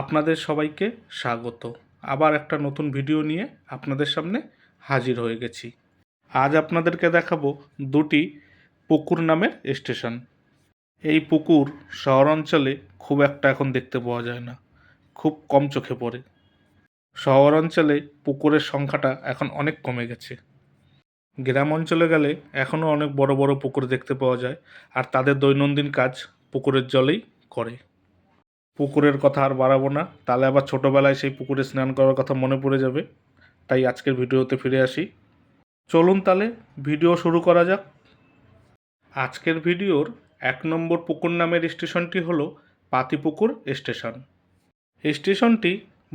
আপনাদের সবাইকে স্বাগত। আবার একটা নতুন ভিডিও নিয়ে আপনাদের সামনে হাজির হয়ে গেছি। আজ আপনাদেরকে দেখাবো দুটি পুকুর নামের স্টেশন। এই পুকুর শহর অঞ্চলে খুব একটা এখন দেখতে পাওয়া যায় না। খুব কম চোখে পড়ে। শহর অঞ্চলে পুকুরের সংখ্যাটা এখন অনেক কমে গেছে। গ্রাম অঞ্চলে গেলে এখনও অনেক বড় বড় পুকুর দেখতে পাওয়া যায়, আর তাদের দৈনন্দিন কাজ পুকুরের জলেই করে। পুকুরের কথা আর বাড়াবো না। তাহলে আবার ছোটোবেলায় সেই পুকুরে স্নান করার কথা মনে পড়ে যাবে। তাই আজকের ভিডিওতে ফিরে আসি। চলুন তাহলে ভিডিও শুরু করা যাক। আজকের ভিডিওর এক নম্বর পুকুর নামের স্টেশনটি হল পাতিপুকুর স্টেশন। স্টেশনটি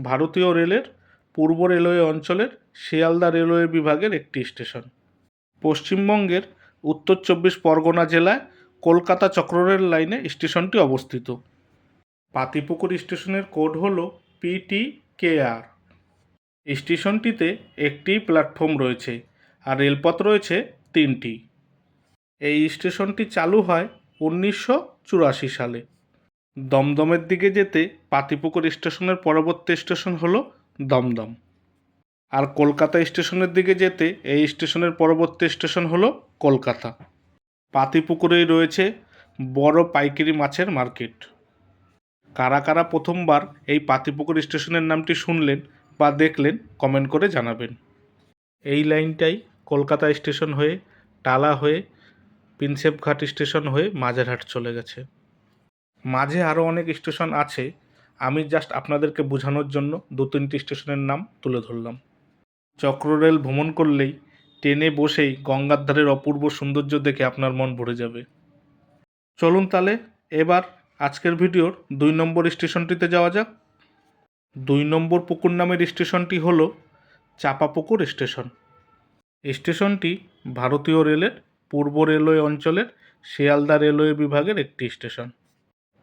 ভারতীয় রেলের পূর্ব রেলওয়ে অঞ্চলের শিয়ালদা রেলওয়ে বিভাগের একটি স্টেশন। পশ্চিমবঙ্গের উত্তর চব্বিশ পরগনা জেলায় কলকাতা চক্ররেল লাইনে স্টেশনটি অবস্থিত। পাতিপুকুর স্টেশনের কোড হল পিটি কেআর স্টেশনটিতে একটি প্ল্যাটফর্ম রয়েছে আর রেলপথ রয়েছে তিনটি। এই স্টেশনটি চালু হয় উনিশশো চুরাশি সালে। দমদমের দিকে যেতে পাতিপুকুর স্টেশনের পরবর্তী স্টেশন হলো দমদম। আর কলকাতা স্টেশনের দিকে যেতে এই স্টেশনের পরবর্তী স্টেশন হলো কলকাতা। পাতিপুকুরেই রয়েছে বড় পাইকারি মাছের মার্কেট। কারা কারা প্রথমবার এই পাতিপুকুর স্টেশনের নামটি শুনলেন বা দেখলেন, কমেন্ট করে জানাবেন। এই লাইনটাই কলকাতা স্টেশন হয়ে, টালা হয়ে প্রিন্সেপঘাট স্টেশন হয়ে মাঝেরহাট চলে গেছে। মাঝে আরও অনেক স্টেশন আছে, আমি জাস্ট আপনাদেরকে বোঝানোর জন্য দু তিনটি স্টেশনের নাম তুলে ধরলাম। চক্ররেল ভ্রমণ করলেই ট্রেনে বসেই গঙ্গার ধারের অপূর্ব সৌন্দর্য দেখে আপনার মন ভরে যাবে। চলুন তাহলে এবার আজকের ভিডিওর দুই নম্বর স্টেশনটিতে যাওয়া যাক। দুই নম্বর পুকুর নামের স্টেশনটি হলো চাপাপুকুর স্টেশন। স্টেশনটি ভারতীয় রেলের পূর্ব রেলওয়ে অঞ্চলের শিয়ালদা রেলওয়ে বিভাগের একটি স্টেশন।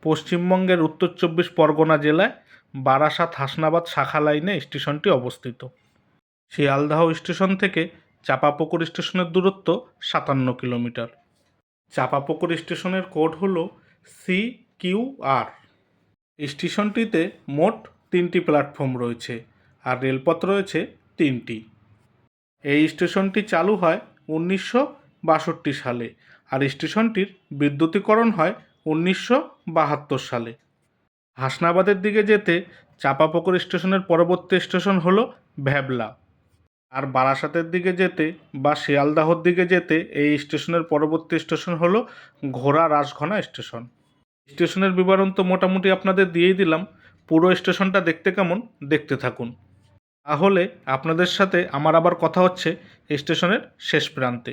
পশ্চিমবঙ্গের উত্তর চব্বিশ পরগনা জেলায় বারাসাত হাসনাবাদ শাখা লাইনে স্টেশনটি অবস্থিত। শিয়ালদাহ স্টেশন থেকে চাপাপুকুর স্টেশনের দূরত্ব সাতান্ন কিলোমিটার। চাপাপুকুর স্টেশনের কোড হলো সি কিউ আর। স্টেশনটিতে মোট তিনটি প্ল্যাটফর্ম রয়েছে আর রেলপথ রয়েছে তিনটি। এই স্টেশনটি চালু হয় উনিশশো বাষট্টি সালে আর স্টেশনটির বিদ্যুতীকরণ হয় উনিশশো বাহাত্তর সালে। হাসনাবাদের দিকে যেতে চাপাপুকুর স্টেশনের পরবর্তী স্টেশন হলো ভ্যাবলা আর বারাসাতের দিকে যেতে বা শিয়ালদাহর দিকে যেতে এই স্টেশনের পরবর্তী স্টেশন হলো ঘোড়া রাসঘনা স্টেশন। স্টেশনের বিবরণ তো মোটামুটি আপনাদের দিয়েই দিলাম। পুরো স্টেশনটা দেখতে কেমন, দেখতে থাকুন। তাহলে আপনাদের সাথে আমার আবার কথা হচ্ছে স্টেশনের শেষ প্রান্তে।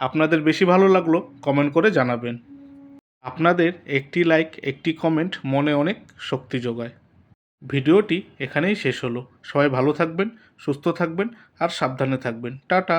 আপনাদের বেশি ভালো লাগল কমেন্ট করে জানাবেন। আপনাদের একটি লাইক একটি কমেন্ট মনে অনেক শক্তি যোগায়। ভিডিওটি এখানেই শেষ হলো। সবাই ভালো থাকবেন, সুস্থ থাকবেন আর সাবধানে থাকবেন। টাটা!